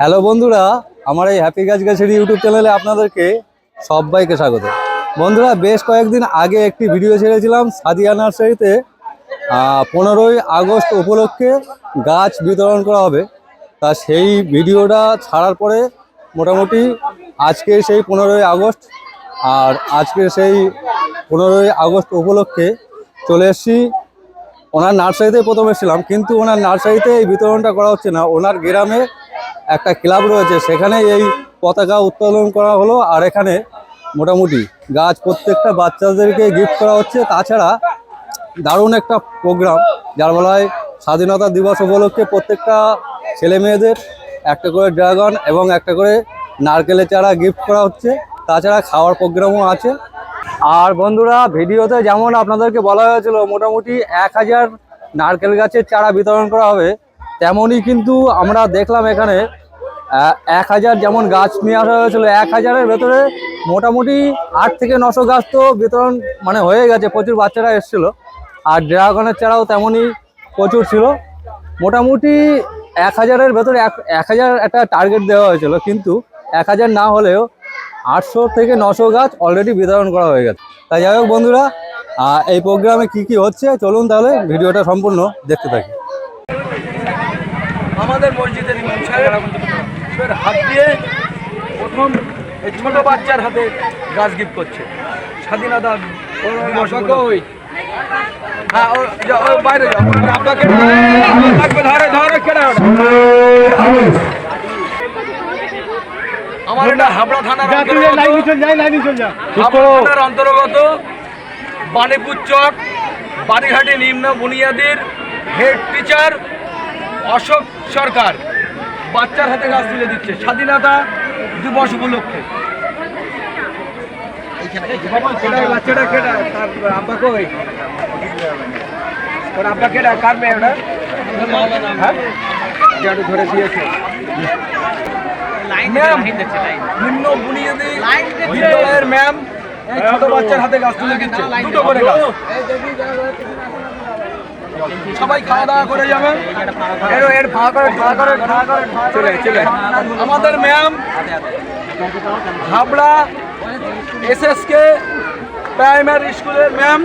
Hello বন্ধুরা, আমার এই হ্যাপি গাছ গাছের ইউটিউব চ্যানেলে আপনাদেরকে সবাইকে স্বাগত। বন্ধুরা, বেশ কয়েকদিন আগে একটি ভিডিও ছেড়েছিলাম সাদিয়া নার্সারিতে। পনেরোই আগস্ট উপলক্ষে গাছ বিতরণ করা হবে। তা সেই ভিডিওটা ছাড়ার পরে মোটামুটি আজকে সেই পনেরোই আগস্ট, আর আজকে সেই পনেরোই আগস্ট উপলক্ষে চলে এসেছি। ওনার নার্সারিতে প্রথম এসেছিলাম, কিন্তু ওনার নার্সারিতে এই বিতরণটা করা হচ্ছে না। ওনার গ্রামে একটা ক্লাব রয়েছে সেখানে এই পতাকা উত্তোলন করা হলো আর এখানে মোটামুটি গাছ প্রত্যেকটা বাচ্চাদেরকে গিফট করা হচ্ছে। তাছাড়া দারুণ একটা প্রোগ্রাম যার বলা হয় স্বাধীনতা দিবস উপলক্ষে প্রত্যেকটা ছেলে মেয়েদের একটা করে ড্রাগন এবং একটা করে নারকেলের চারা গিফট করা হচ্ছে। তাছাড়া খাওয়ার প্রোগ্রামও আছে। আর বন্ধুরা, ভিডিওতে যেমন আপনাদেরকে বলা হয়েছিল, মোটামুটি এক হাজার নারকেল গাছের চারা বিতরণ করা হবে। তেমনই কিন্তু আমরা দেখলাম এখানে এক হাজার যেমন গাছ নিয়ে আসা হয়েছিল, এক হাজারের ভেতরে মোটামুটি আট থেকে নশো গাছ তো বিতরণ মানে হয়ে গেছে, প্রচুর বাচ্চারা এসেছিল। আর ড্রাগনের চারাও তেমনই প্রচুর ছিল। মোটামুটি এক হাজারের ভেতরে এক হাজার একটা টার্গেট দেওয়া হয়েছিল, কিন্তু এক হাজার না হলেও আটশো থেকে নশো গাছ অলরেডি বিতরণ করা হয়ে গেছে। তাই যাই হোক বন্ধুরা এই প্রোগ্রামে কি কি হচ্ছে, চলুন তাহলে ভিডিওটা সম্পূর্ণ দেখতে থাকি। আমাদের মসজিদের ইমাম সাহেব এবার হাত দিয়ে প্রথম এই ছোট বাচ্চার হাতে গাছ গিফট করছে। স্বাধীনতা হ্যাঁ ও বাইরে যাও। আপনাকে লাগবে ধরে ধরে কেটে আমার এটা হাবড়া থানার অন্তর্গত বাণীপুর চক বাড়িঘাটি নিম্ন বুনিয়াদির হেড টিচার অশোক সরকার বাচ্চার হাতে গাছ তুলে দিচ্ছে স্বাধীনতা দিবস উপলক্ষে কেডা, বাচ্চাটা কেডা? তার আব্বা কই? ওর আব্বা কেডা? কার মেয়ে ওটা? হ্যাঁ? ধরে দিয়েছে। ম্যাম, নিম্ন বুনিয়াদি বিদ্যালয়ের ম্যাম ছোট বাচ্চার হাতে গাছ তুলে দিচ্ছে দুটো করে গাছ সবাই খাওয়া দাওয়া করে যাবেন এর এর করে ফাঁকা করে চলে চলে। আমাদের ম্যাম হাবড়া এসএসকে প্রাইমারি স্কুলের ম্যাম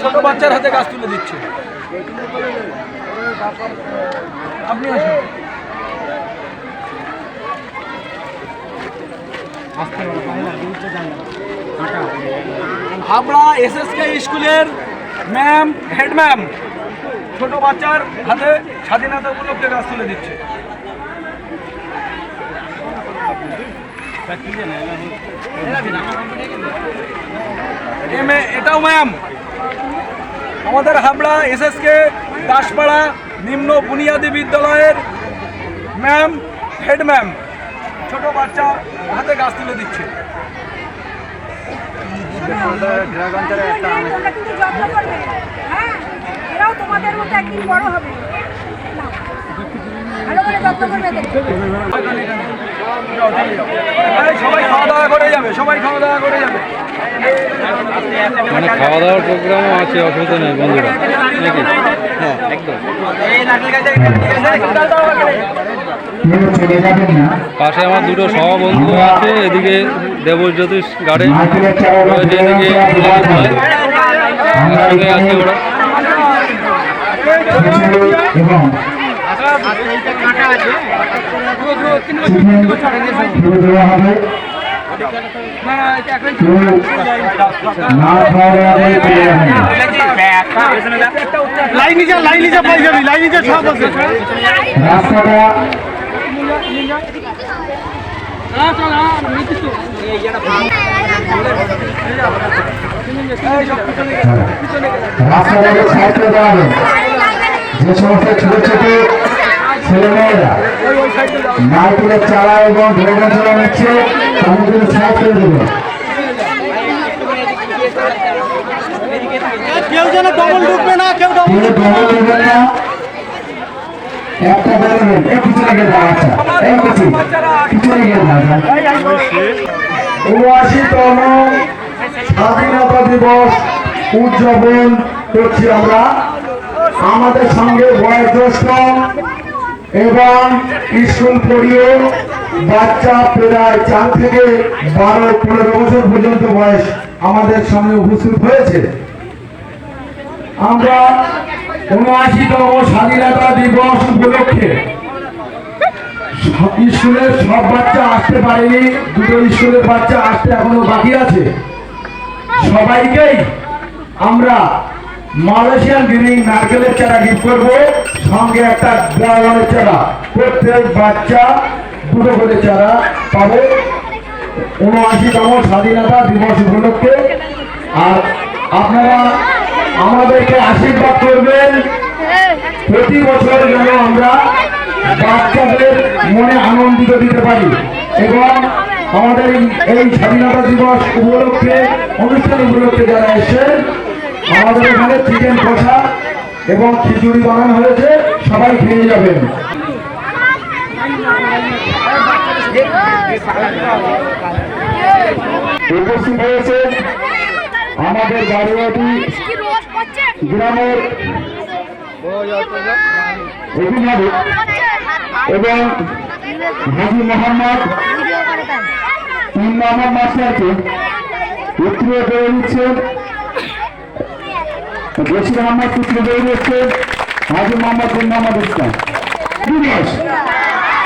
ছোট বাচ্চার হাতে গাছ তুলে দিচ্ছে। আপনি আসুন। হাবড়া এসএসকে স্কুলের ম্যাম হেড ম্যাম ছোট বাচ্চার হাতে স্বাধীনতা উপলক্ষে গাছ তুলে দিচ্ছে। এটাও ম্যাম। আমাদের হাবড়া এসএসকে দাসপাড়া নিম্ন বুনিয়াদী বিদ্যালয়ের ম্যাম, হেড ম্যাম, ছোট বাচ্চা হাতে গাছ তুলে দিচ্ছে। তোমাদের মতো একদিন বড় হবে। ভালো করে যত্ন করবে সবাই খাওয়া দাওয়া করে যাবে সবাই খাওয়া দাওয়া করে যাবে। মানে খাওয়া দাওয়ার প্রোগ্রামও আছে অসুবিধা নেই বন্ধুরা। নাকি? হ্যাঁ একদম। পাশে আমার দুটো সহবন্ধু আছে এদিকে দেবজ্যোতিষ গার্ডেন এদিকে আছে ওরা। এবং তুলে দেওয়া হবে রাস্তাটা রাস্তাটাকে সাইড করে দেওয়া হবে। যে সমস্ত ছোট ছোট ছেলেমেয়েরা নারকেলের চারা এবং ড্রাগন চারা নিচ্ছে সাইড করে দেবে। কেউ যেন ডবল ঢুকবে না কেউ কেউ ডবল দেবেন না। একটা বেরোবেন এই পিছনে গিয়ে দাঁড়া আচ্ছা। এই পিছনে পিছনে গিয়ে দাঁড়া উনআশিতম স্বাধীনতা দিবস উদযাপন করছি আমরা। আমাদের সঙ্গে বয়োজ্যেষ্ঠ এবং স্কুল পড়িয়ে বাচ্চা প্রায় চার থেকে বারো, পনেরো বছর পর্যন্ত বয়স আমাদের সামনে উপস্থিত হয়েছে। আমরা উনআশিতম স্বাধীনতা দিবস উপলক্ষে স্কুলের সব বাচ্চা আসতে পারেনি, দুটো স্কুলের বাচ্চা আসতে এখনও বাকি আছে। সবাইকেই আমরা মালয়েশিয়ান গ্রিন নারকেলের চারা গিফট করব, সঙ্গে একটা ড্রাগনের চারা। প্রত্যেক বাচ্চা দুটো করে চারা পাবে। উনআশিতম স্বাধীনতা দিবস উপলক্ষে। আর আপনারা আমাদেরকে আশীর্বাদ করবেন। প্রতি বছর যেন আমরা বাচ্চাদের মনে আনন্দিত দিতে পারি। এবং আমাদের এই- স্বাধীনতা দিবস উপলক্ষে, অনুষ্ঠান উপলক্ষে যারা এসেছেন আমাদের এখানে চিকেন কষা এবং খিচুড়ি বানানো হয়েছে সবাই খেয়ে যাবেন। উপস্থিত হয়েছে আমাদের বাড়িয়াটি গ্রামের অভিভাবক এবং হাজি মোহাম্মদ তিন মোহাম্মদ মাস্টারকে উত্তরে করে দিচ্ছেন। বসির আহমদ পুত্র করে দিচ্ছেন হাজি মোহাম্মদ বিন মোহাম্মদ ইসলাম। দিবস।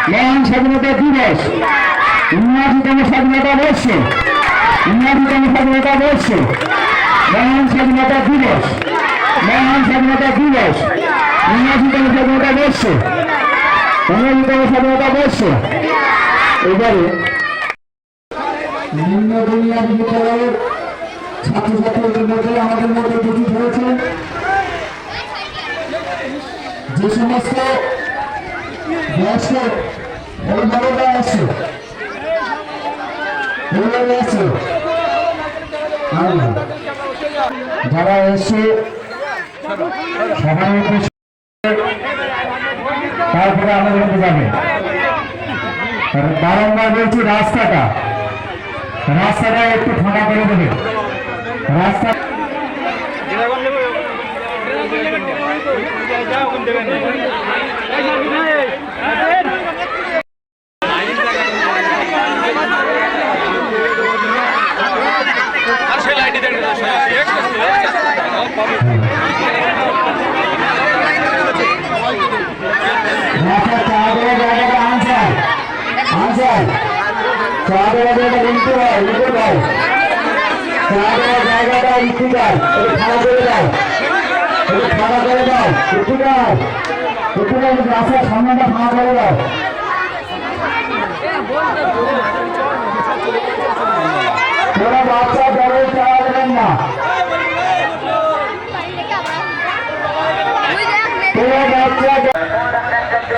মহান স্বাধীনতা দিবস। উনআশিতম স্বাধীনতা বর্ষ। উনআশিতম স্বাধীনতা বর্ষ। মহান স্বাধীনতা দিবস। মহান স্বাধীনতা দিবস। উনআশিতম স্বাধীনতা বর্ষ। উনআশিতম স্বাধীনতা বর্ষ। এবারে নিম্ন বুনিয়াদী বিদ্যালয়ের যে সমস্ত বয়স্ক যারা এসে সবার তারপরে আমাদের যাবে। বারংবার বলছি, রাস্তাটা রাস্তাটা একটু ফাঁকা করে দেবে। রাস্তা আর সেই লাইনটি দেখেন রাস্তা চা দেওয়া জায়গাটা আনসার আনসার চা দেওয়া জায়গাটা লিখতে হয় লিখে দাও চা দেওয়া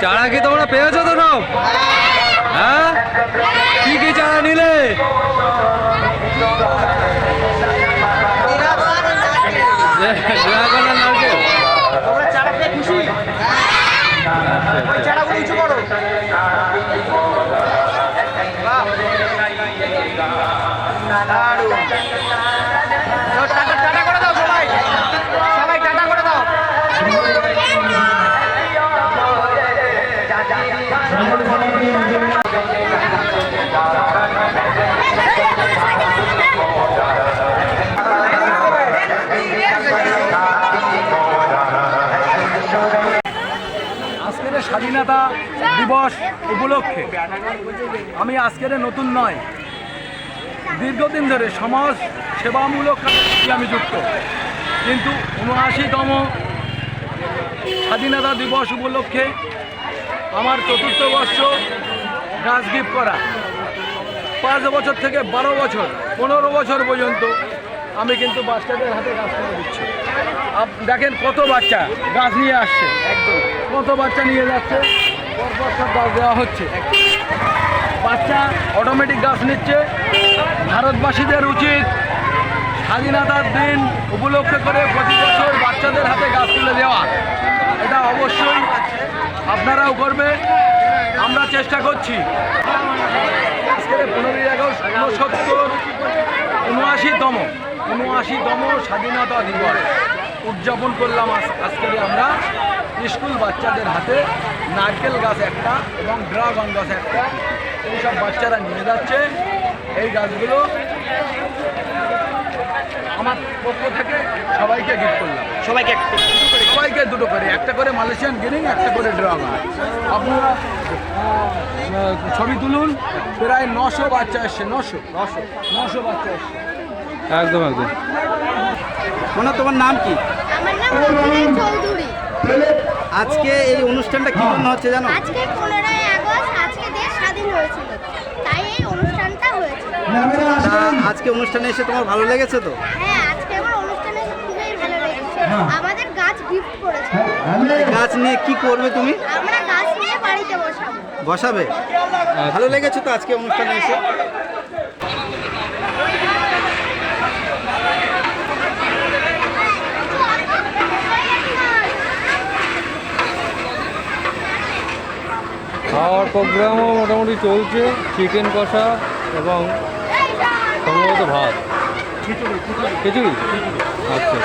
চারা কি তোমরা পেয়েছ তো সব? হ্যাঁ? কি কি চারা নিলে? ড্রাগন আর উঁচু টাটা করে দাও সবাই সবাই টাটা করে দাও আজকের স্বাধীনতা দিবস উপলক্ষে আমি আজকের নতুন নয়, দীর্ঘদিন ধরে সমাজ সেবামূলক আমি যুক্ত। কিন্তু উনআশিতম স্বাধীনতা দিবস উপলক্ষে আমার চতুর্থ বর্ষ গিফট করা। পাঁচ বছর থেকে বারো বছর, পনেরো বছর পর্যন্ত আমি কিন্তু বাচ্চাদের হাতে গাছ তুলে দিচ্ছি। দেখেন কত বাচ্চা গাছ নিয়ে আসছে। একদম। কত বাচ্চা নিয়ে যাচ্ছে। গাছ দেওয়া হচ্ছে। বাচ্চা অটোমেটিক গাছ নিচ্ছে। ভারতবাসীদের উচিত স্বাধীনতার দিন উপলক্ষে করে প্রতি বছর বাচ্চাদের হাতে গাছ তুলে দেওয়া। এটা অবশ্যই আপনারাও করবে। আমরা চেষ্টা করছি। পনেরোই আগস্ট ঊনসত্তর উনআশিতম উনআশিতম স্বাধীনতা দিবস। উদযাপন করলাম আজ- আজকে আমরা। স্কুল বাচ্চাদের হাতে নারকেল গাছ একটা এবং ড্রাগন গাছ একটা। এইসব বাচ্চারা নিয়ে যাচ্ছে। এই গাছগুলো আমার পক্ষ থেকে সবাইকে গিফট করলাম। সবাইকে একটু সবাইকে দুটো করে একটা করে মালয়েশিয়ান গিরিং একটা করে ড্রাগন আপনারা ছবি তুলুন প্রায় নশো বাচ্চা এসছে নশো নশো নশো বাচ্চা এসছে। একদম একদম। মনে তোমার নাম কি? আমার নাম চৌধুরী। আজকে এই অনুষ্ঠানটা কি জন্য হচ্ছে জানো? আজকে পনেরোই আগস্ট আজকে দেশ স্বাধীন হয়েছিল। তাই এই অনুষ্ঠানটা হয়েছিল তা আজকে অনুষ্ঠানে এসে তোমার ভালো লেগেছে তো? হ্যাঁ আজকে আমার অনুষ্ঠানে খুবই ভালো লেগেছে। আমাদের গাছ গিফট করেছে। এই গাছ নিয়ে কি করবে তুমি? আমরা গাছ নিয়ে বাড়িতে বসাবো। বসাবে? ভালো লেগেছে তো আজকে অনুষ্ঠানে এসে? খাওয়ার প্রোগ্রামও মোটামুটি চলছে চিকেন কষা এবং সম্ভবত ভাত। খিচুড়ি? আচ্ছা।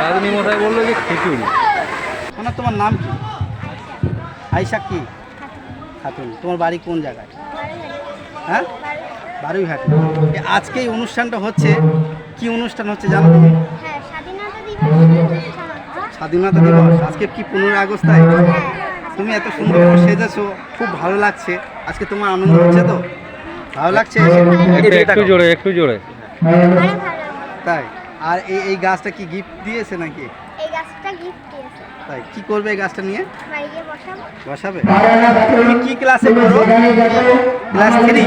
রাজনী মশাই বলল যে খিচুড়ি। মানে তোমার নাম কি? আইসা কি? খাতুন। তোমার বাড়ি কোন জায়গায়? হ্যাঁ? বারুইহাট। আজকে এই অনুষ্ঠানটা হচ্ছে কি অনুষ্ঠান হচ্ছে জানো তুমি? হ্যাঁ স্বাধীনতা দিবস। স্বাধীনতা দিবস। আজকে কি পনেরোই আগস্ট তাই? তুমি এত সুন্দর করে সেজেছো খুব ভালো লাগছে। আজকে তোমার আনন্দ হচ্ছে তো? ভালো লাগছে? একটু জোরে একটু জোরে। তাই? আর এই এই গাছটা কি গিফট দিয়েছে নাকি? এই গাছটা গিফট দিয়েছে। তাই কি করবে এই গাছটা নিয়ে? বসাবে। তুমি কি ক্লাসে পড়ো? ক্লাস থ্রি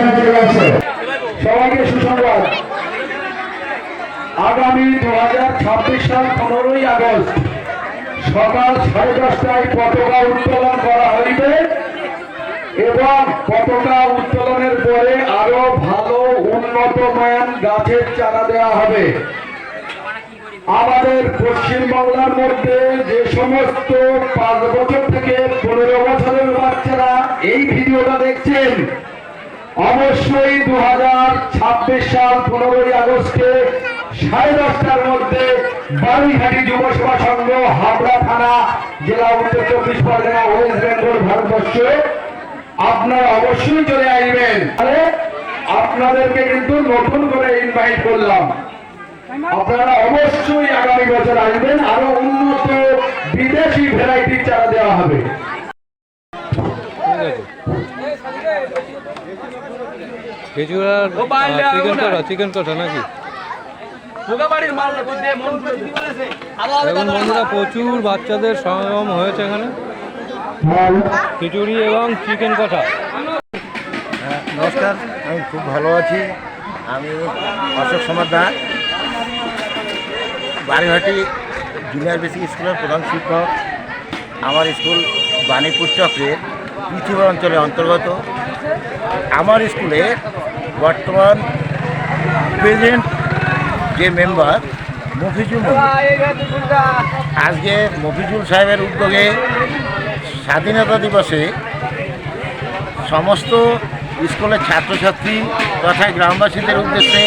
সবাইকে সুসংবাদ। আগামী দু হাজার ছাব্বিশ সাল পনেরোই আগস্ট। সকাল সাড়ে দশটায় পতাকা উত্তোলন করা হইবে এবং পতাকা উত্তোলনের পরে আরও ভালো উন্নত মান গাছের চারা দেওয়া হবে। আমাদের পশ্চিমবাংলার মধ্যে যে সমস্ত পাঁচ বছর থেকে পনেরো বছরের বাচ্চারা এই ভিডিওটা দেখছেন, অবশ্যই দু হাজার ছাব্বিশ সাল পনেরোই আগস্টে সাড়ে দশটার মধ্যে বালুইহাটি যুব সেবা সংঘ হাবড়া থানা জেলা উত্তর চব্বিশ পরগনা ওয়েস্ট বেঙ্গল ভারতবর্ষ। আপনারা অবশ্যই চলে আসবেন। তাহলে আপনাদেরকে কিন্তু নতুন করে ইনভাইট করলাম। আপনারা অবশ্যই আগামী বছর আসবেন। আরও উন্নত বিদেশি ভ্যারাইটির চারা দেওয়া হবে। চিকেন কষা চিকেন কষা নাকি? দেখুন বন্ধুরা প্রচুর বাচ্চাদের সমাগম হয়েছে এখানে। খিচুড়ি এবং চিকেন কষা। নমস্কার আমি খুব ভালো আছি। আমি অশোক সমাদার। বাড়িঘাটি জুনিয়র বেসিক স্কুলের প্রধান শিক্ষক। আমার স্কুল বাণীপুর চক্রের পৃথিবী অঞ্চলের অন্তর্গত। আমার স্কুলে বর্তমান প্রেজেন্ট যে মেম্বার, মফিজুল আজকে মফিজুল সাহেবের উদ্যোগে স্বাধীনতা দিবসে সমস্ত স্কুলের ছাত্রছাত্রী তথা গ্রামবাসীদের উদ্দেশ্যে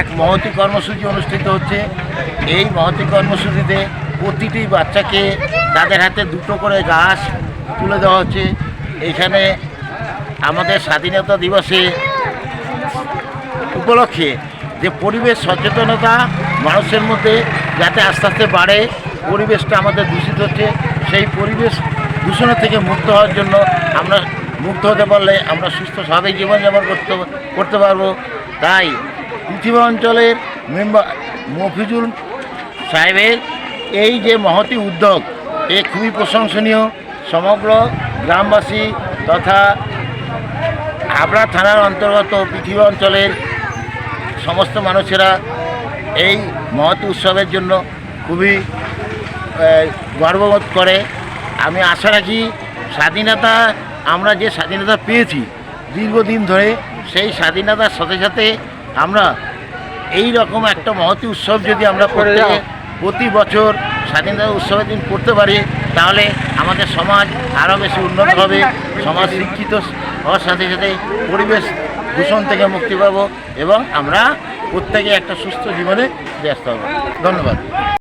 এক মহতি কর্মসূচি অনুষ্ঠিত হচ্ছে। এই মহতি কর্মসূচিতে প্রতিটি বাচ্চাকে তাদের হাতে দুটো করে গাছ তুলে দেওয়া হচ্ছে। এইখানে আমাদের স্বাধীনতা দিবসে উপলক্ষে যে পরিবেশ সচেতনতা মানুষের মধ্যে যাতে আস্তে আস্তে বাড়ে, পরিবেশটা আমাদের দূষিত হচ্ছে, সেই পরিবেশ দূষণের থেকে মুক্ত হওয়ার জন্য আমরা মুক্ত হতে পারলে আমরা সুস্থ স্বাভাবিক জীবনযাপন করতে করতে পারব। তাই পৃথিবী অঞ্চলের মেম্বার মফিজুল সাহেবের এই যে মহতি উদ্যোগ, এ খুবই প্রশংসনীয়। সমগ্র গ্রামবাসী তথা হাবড়া থানার অন্তর্গত পৃথিবী অঞ্চলের সমস্ত মানুষেরা এই মহৎ উৎসবের জন্য খুবই গর্ববোধ করে। আমি আশা রাখি স্বাধীনতা আমরা যে স্বাধীনতা পেয়েছি দীর্ঘদিন ধরে সেই স্বাধীনতার সাথে সাথে আমরা এই রকম একটা মহতি উৎসব যদি আমরা করতে প্রতি বছর স্বাধীনতা উৎসবের দিন করতে পারি তাহলে আমাদের সমাজ আরও বেশি উন্নত হবে সমাজ শিক্ষিত হওয়ার সাথে সাথে পরিবেশ দূষণ থেকে মুক্তি পাবো এবং আমরা প্রত্যেকে একটা সুস্থ জীবনে ব্যস্ত হব। ধন্যবাদ।